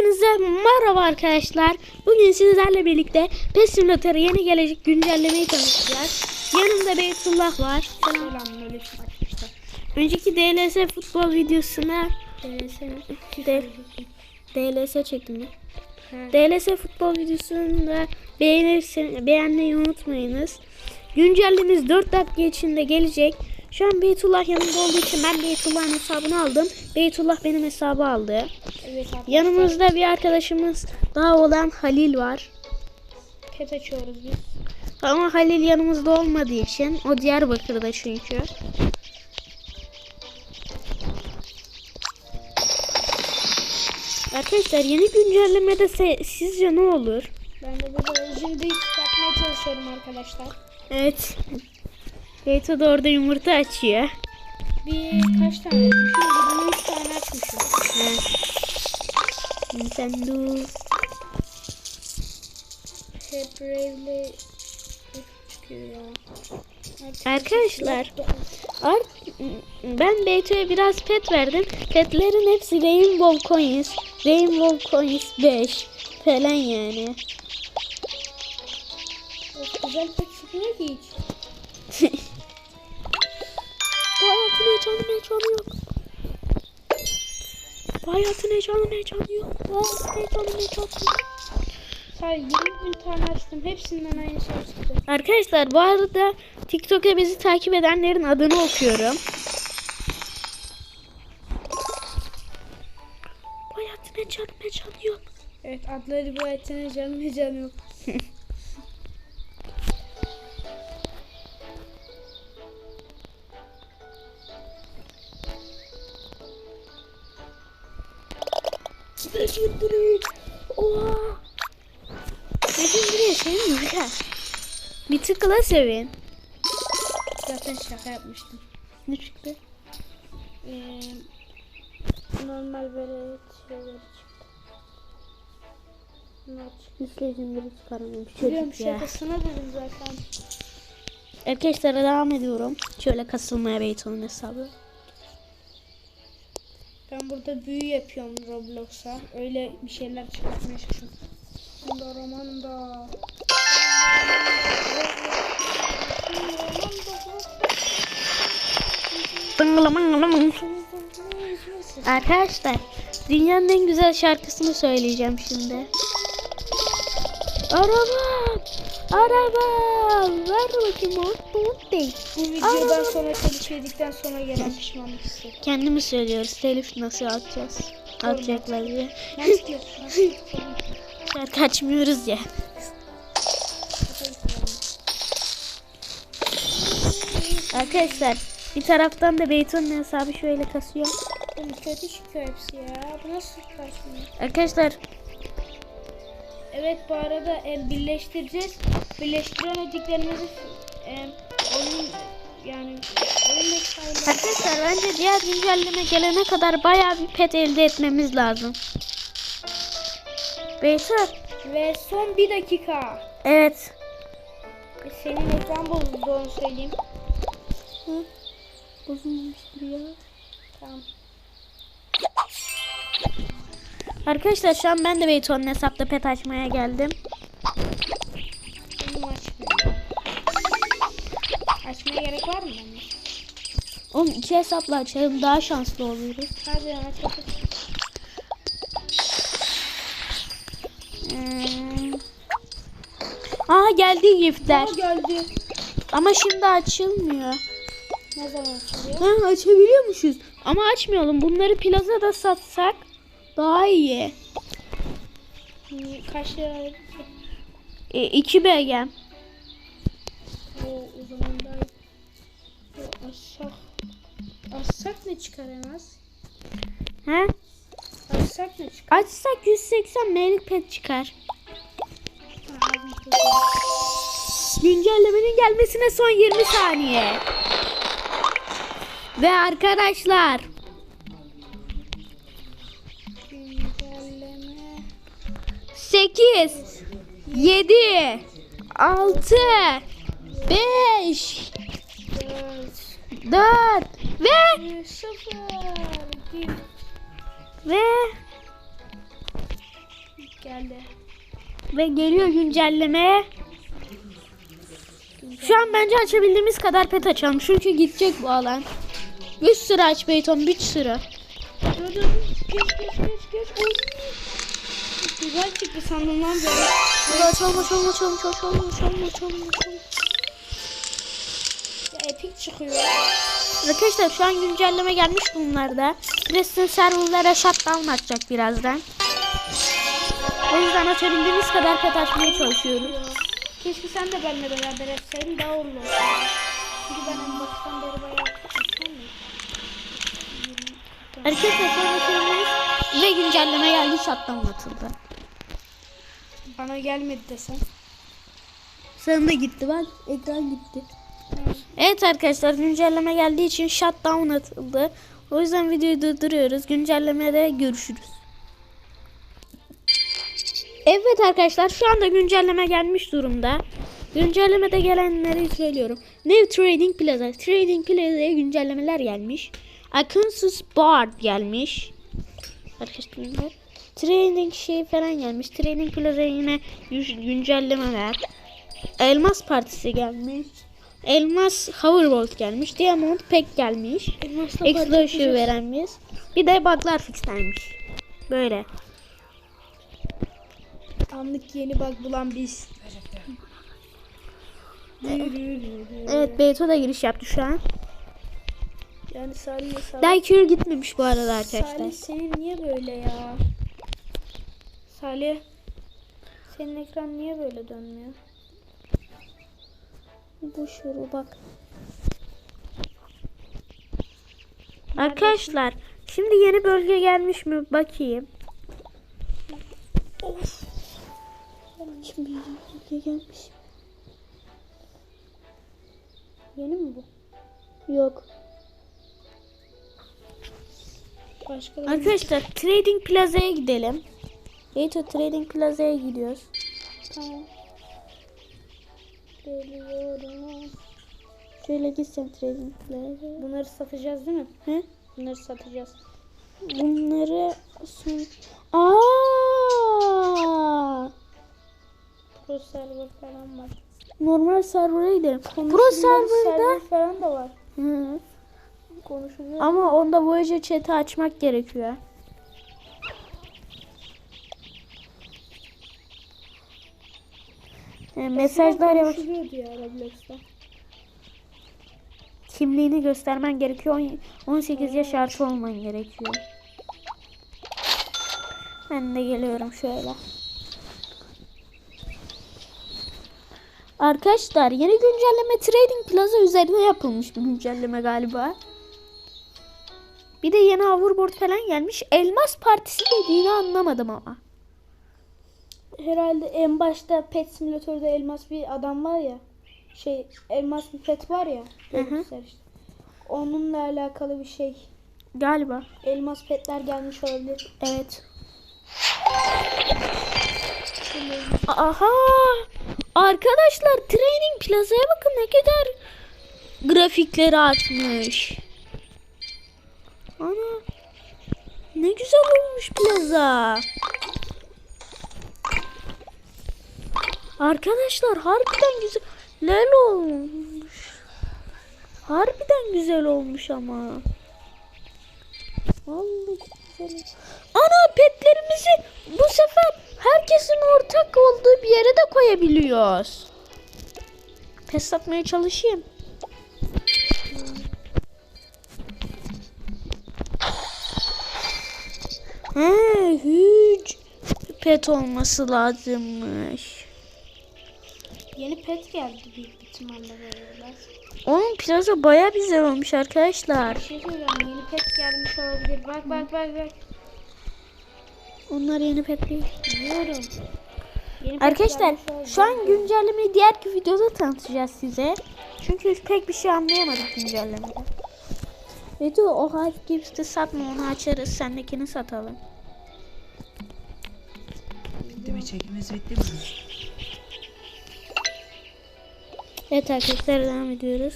Hepinize merhaba arkadaşlar. Bugün sizlerle birlikte PES Simulator'a yeni gelecek güncellemeyi tanıtacağız. Yanımda Beytullah var. Selam. Selamünaleyküm arkadaşlar. Önceki DLS futbol videosuna DLS, D- DLS çektim mi? DLS futbol videosunda beğenirseniz beğenmeyi unutmayınız. Güncellememiz 4 dakika içinde gelecek. Şu an Beytullah yanımda olduğu için ben Beytullah'ın hesabını aldım. Beytullah benim hesabı aldı. Evet arkadaşlar. Yanımızda bir arkadaşımız daha olan Halil var. pet açıyoruz biz. Ama Halil yanımızda olmadığı için o Diyarbakır'da çünkü. Arkadaşlar yeni güncellemede sizce ne olur? Ben de burada legendary çıkartmaya çalışıyorum arkadaşlar. Evet. Beyto da orada yumurta açıyor. Bir kaç tane açmışım? Bunu 3 tane açmışım. Evet. Nintendo. Hep Brave'le çıkıyor ya. Arkadaşlar art- ben Beyto'ya biraz pet verdim. Petlerin hepsi Rainbow Coins. Rainbow Coins 5 falan yani. Güzel pet çıkmıyor ki hiç. Hayatın heyecanı heyecanı yok. Bu hayatın heyecanı heyecanı yok. Bu hayatın heyecanı heyecanı yok. Sadece 20 bin tane açtım. Hepsinden aynı şey çıktı. Arkadaşlar bu arada TikTok'a bizi takip edenlerin adını okuyorum. Bu hayatın heyecanı heyecanı yok. Evet adları bu etene canım ne canı yok. sevin mi? Bir tıkla sevin. Zaten şaka yapmıştım. Ne çıktı? Ee, normal böyle şeyler çıktı. Hiç Legendary çıkaramamış Biliyorum çocuk ya. şakasına dedim zaten. Arkadaşlar devam ediyorum. Şöyle kasılmaya Beyton'un hesabı. Ben burada büyü yapıyorum Roblox'a. Öyle bir şeyler çıkartmaya çalışıyorum. Bunda roman da. Arkadaşlar dünyanın en güzel şarkısını söyleyeceğim şimdi. Araba! Araba! Ver bakayım o. değil. Bu videodan sonra telif yedikten sonra gelen pişmanlık hissi. Kendimiz söylüyoruz. Telif nasıl atacağız? Atacaklar diye. Diyorsun? Nasıl diyorsun? Şarkı açmıyoruz ya. Arkadaşlar bir taraftan da Beyton'un hesabı şöyle kasıyor. Kötü çıkıyor hepsi ya. Bu nasıl karşılıyor? Arkadaşlar Evet bu arada e, birleştireceğiz. Birleştiremediklerimizi e, oyun yani Arkadaşlar bence diğer güncelleme gelene kadar bayağı bir pet elde etmemiz lazım. Beyler. ve son bir dakika. Evet. Senin ekran bozuldu onu söyleyeyim. Bozulmuştur ya. Tamam. Arkadaşlar şu an ben de Beyton'un hesapta pet açmaya geldim. Benim açmıyor. Açmaya gerek var mı? Oğlum iki hesapla açalım daha şanslı oluruz. Hadi aç geldi giftler. Aa, geldi. Ama şimdi açılmıyor. Ne zaman açılıyor? Ha açabiliyormuşuz. Ama açmayalım. Bunları plazada satsak daha iyi. Hmm, Kaç lira? E, 2 BG. O, o zaman da o, açsak. Açsak ne çıkar en az? Ha? Açsak ne çıkar? Açsak 180 M'lik pet çıkar. Güncellemenin gelmesine son 20 saniye. Ve arkadaşlar Güncelleme. 8 7 6 5 Dört. 4 ve Sıfır. Ve Geldi. Ve geliyor güncelleme. Şu an bence açabildiğimiz kadar pet açalım. Çünkü gidecek bu alan. 3 sıra aç Beyton. 3 sıra. Geç. Güzel çıktı sandığımdan beri. Hadi açalım açalım açalım açalım açalım açalım açalım. Epik çıkıyor. Arkadaşlar şu an güncelleme gelmiş bunlarda. Preston serverlara shutdown atacak birazdan. O yüzden açabildiğimiz kadar pet açmaya çalışıyoruz. Keşke sen de benimle beraber etseydin daha olur. Çünkü ben en baştan beri bayağı an açabildiğimiz ve güncelleme geldi shutdown atıldı. Bana gelmedi desen. Sana da gitti bak ekran gitti. Evet arkadaşlar güncelleme geldiği için shutdown atıldı. O yüzden videoyu durduruyoruz. Güncellemede görüşürüz. Evet arkadaşlar şu anda güncelleme gelmiş durumda. Güncellemede gelenleri söylüyorum. New Trading Plaza. Trading Plaza'ya güncellemeler gelmiş. Akunsus Bard gelmiş. Arkadaşlar Trading şey falan gelmiş. Trading Plaza'ya yine gü- güncellemeler. Elmas Partisi gelmiş. Elmas Hoverbolt gelmiş. Diamond Pack gelmiş. Elmasla Explosion verenmiş. Bir de buglar fixlenmiş. Böyle. Anlık yeni bug bulan biz. Evet Beyto da giriş yaptı şu an. Yani Salih Salih. Daikür gitmemiş bu arada arkadaşlar. Salih senin niye böyle ya? Salih senin ekran niye böyle dönmüyor? Bu şuru bak. Arkadaşlar şimdi yeni bölge gelmiş mi bakayım. Of. Şimdi bölge gelmiş. Yeni mi bu? Yok. Başka Arkadaşlar Trading Plaza'ya gidelim. Beyto Trading Plaza'ya gidiyoruz. Tamam. Geliyorum. Şöyle gitsen Trading Plaza'ya. Bunları satacağız değil mi? He? Bunları satacağız. Bunları son... Aa! Pro server falan var. Normal server'a gidelim. Pro server'da server falan da var. Hı. Konuşuluyor. ama onda Voyager chat'i açmak gerekiyor. E, mesajlar yavaş. Ya. Kimliğini göstermen gerekiyor. On- 18 yaş artı olman gerekiyor. Ben de geliyorum şöyle. Arkadaşlar yeni güncelleme Trading Plaza üzerine yapılmış bir güncelleme galiba. Bir de yeni hoverboard falan gelmiş. Elmas Partisi dediğini anlamadım ama. Herhalde en başta pet simülatörde elmas bir adam var ya. Şey elmas bir pet var ya. Hı hı. işte. Onunla alakalı bir şey. Galiba. Elmas petler gelmiş olabilir. Evet. Aha! Arkadaşlar Training Plaza'ya bakın ne kadar grafikleri atmış. Ana! Ne güzel olmuş plaza. Arkadaşlar harbiden güzel olmuş. Harbiden güzel olmuş ama. Vallahi güzel. Ana petlerimizi bu sefer herkesin ortak olduğu bir yere de koyabiliyoruz. Pes satmaya çalışayım. He, hiç pet olması lazımmış. Yeni pet geldi büyük ihtimalle beraber. Onun plaza baya güzel olmuş arkadaşlar. Bir şey söyleyeceğim. Yeni pet gelmiş olabilir. Bak bak bak bak. Onlar yeni değil. Biliyorum. Yeni Arkadaşlar şu an güncellemeyi diğerki videoda tanıtacağız size. Çünkü pek bir şey anlayamadık güncellemede. Video o Hype Gips'te satma onu açarız sendekini satalım. Bitti mi? Çekimiz bitti mi? Evet arkadaşlar devam ediyoruz.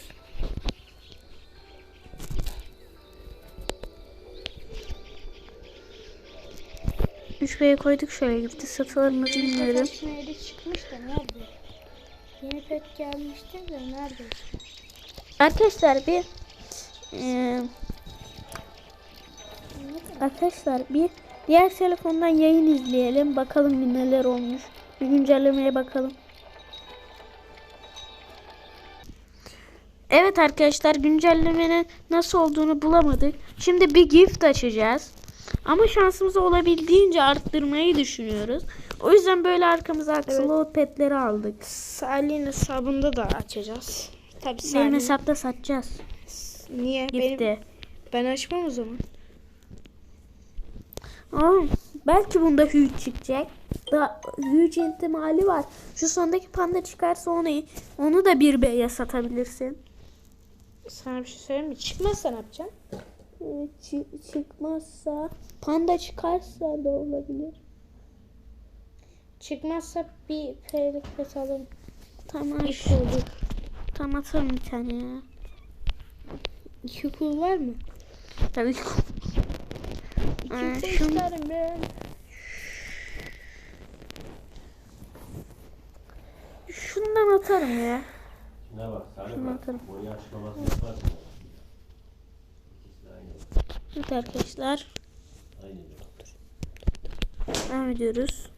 3B'ye koyduk şöyle gitti. Satılır mı bilmiyorum. Neydi çıkmış da nerede? Yeni pet gelmişti de nerede? Arkadaşlar bir eee, arkadaşlar bir diğer telefondan yayın izleyelim. Bakalım bir neler olmuş. Bir güncellemeye bakalım. Evet arkadaşlar güncellemenin nasıl olduğunu bulamadık. Şimdi bir gift açacağız. Ama şansımızı olabildiğince arttırmayı düşünüyoruz. O yüzden böyle arkamıza axolotl petleri aldık. Salih'in hesabında da açacağız. Tabii Benim Salih. hesapta satacağız. Niye? Benim, Gifti. ben açmam o zaman. Aa, belki bunda huge çıkacak. Da huge ihtimali var. Şu sondaki panda çıkarsa onu onu da bir B'ye satabilirsin. Sana bir şey söyleyeyim mi? Çıkmazsa ne yapacaksın? Çıkmazsa panda çıkarsa da olabilir. Çıkmazsa bir pet alırım. Tamam. İş olur. Tam atarım bir tane ya. İki pul var mı? Tabii. İki Aa, pul şunu- isterim ben. Şundan atarım ya. Şuna bak, sana Şunu bak. atarım. Boyu açıklaması yaparsın. Evet arkadaşlar. Aynı. Devam ediyoruz.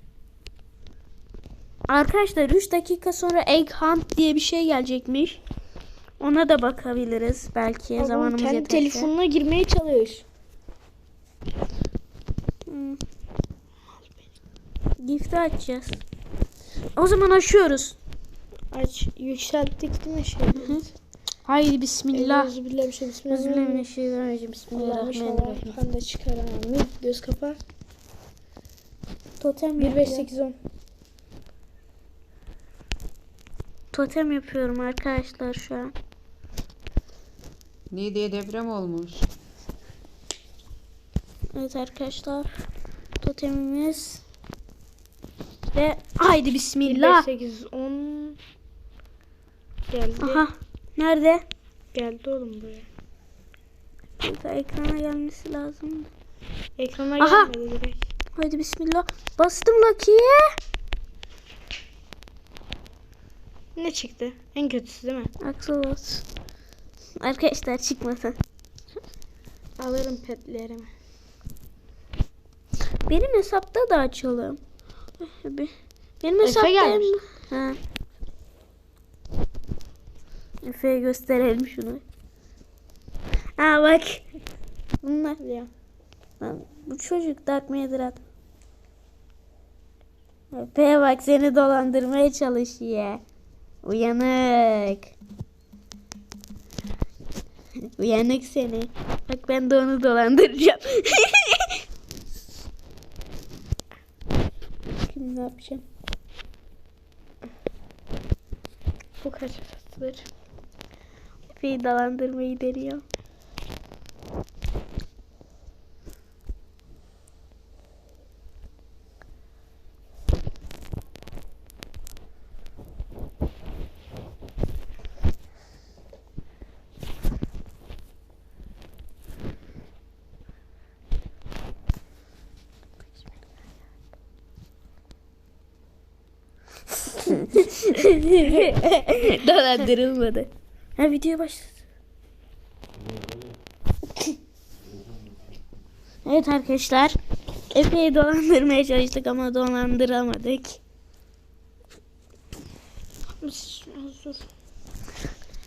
Arkadaşlar 3 dakika sonra Egg Hunt diye bir şey gelecekmiş. Ona da bakabiliriz belki Babam zamanımız kendi yeterse. telefonuna girmeye çalış. Hmm. Gift'i açacağız. O zaman açıyoruz. Aç yükselttik değil mi şey? Bismillah. Bismillah. Bismillah. Bismillah. Bismillahirrahmanirrahim. Bismillahirrahmanirrahim. panda çıkar amin. Göz kapa. Totem 1 5 yapıyorum. 8 10. Totem yapıyorum arkadaşlar şu an. Niye diye deprem olmuş? Evet arkadaşlar. Totemimiz. Ve haydi 1 bismillah. 5 8 10 geldi. Aha. Nerede? Geldi oğlum buraya. Burada ekrana gelmesi lazım. Ekrana Aha. gelmedi direkt. Haydi bismillah. Bastım Lucky'ye. Ne çıktı? En kötüsü değil mi? Axolot. Arkadaşlar çıkmasın. Alırım petlerimi. Benim hesapta da açalım. Be- Benim Efe hesapta gelmiş. Ha. Efe'ye gösterelim şunu. Ha bak. Bunlar. Ya. Lan, bu çocuk Dark Matter Efe'ye bak seni dolandırmaya çalışıyor. Uyanık. Uyanık seni. Bak ben de onu dolandıracağım. Şimdi ne yapacağım? Bu kaç satılır? Efe'yi dolandırmayı deniyor. Dolandırılmadı. Ha video başladı. Evet arkadaşlar. Epey dolandırmaya çalıştık ama dolandıramadık.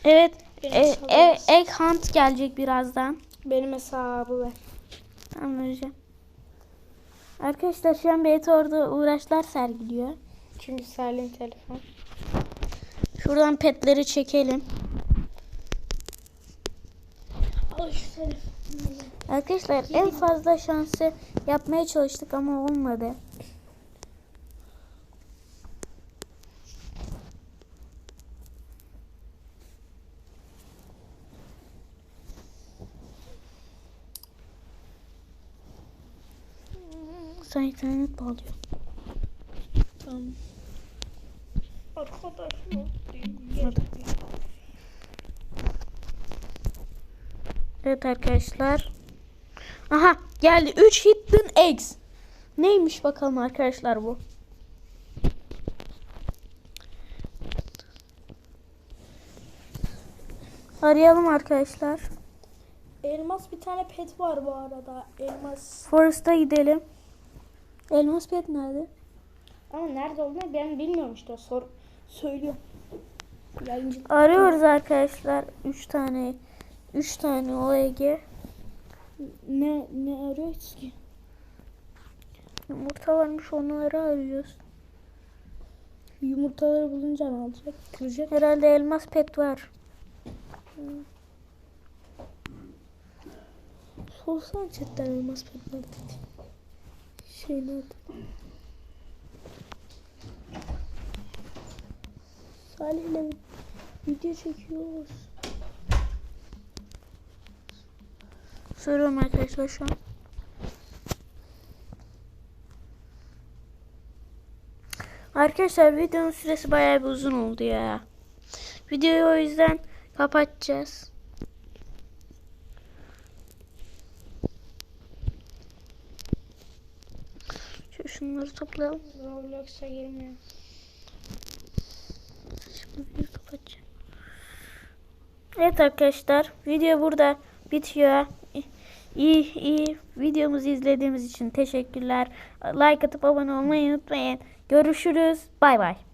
Evet. E, e, egg hunt gelecek birazdan. Benim hesabı ver. Tamam vereceğim. Arkadaşlar şu an Beyt orada uğraşlar sergiliyor. Çünkü Salih'in telefon. Şuradan petleri çekelim. Arkadaşlar en fazla şansı yapmaya çalıştık ama olmadı. Sana internet bağlıyor. Tamam. Arkadaşlar. Evet arkadaşlar. Aha geldi 3 hidden eggs. Neymiş bakalım arkadaşlar bu. Arayalım arkadaşlar. Elmas bir tane pet var bu arada. Elmas. Forest'a gidelim. Elmas pet nerede? Ama nerede olduğunu ben bilmiyorum işte. Sor söylüyor. Yayıncı. Arıyoruz arkadaşlar. 3 tane 3 tane OEG. Ne ne arıyoruz ki? Yumurta varmış onları arıyoruz. Yumurtaları bulunca ne olacak? Kıracak. Herhalde elmas pet var. Sorsana chatten elmas pet nerede? Şey nerede? Salih'le video çekiyoruz. Soruyorum arkadaşlar şu an. Arkadaşlar videonun süresi bayağı bir uzun oldu ya. Videoyu o yüzden kapatacağız. Şu şunları toplayalım. Roblox'a girmiyor. Şimdi kapatacağım. Evet arkadaşlar video burada bitiyor. İyi iyi videomuzu izlediğimiz için teşekkürler. Like atıp abone olmayı unutmayın. Görüşürüz. Bay bay.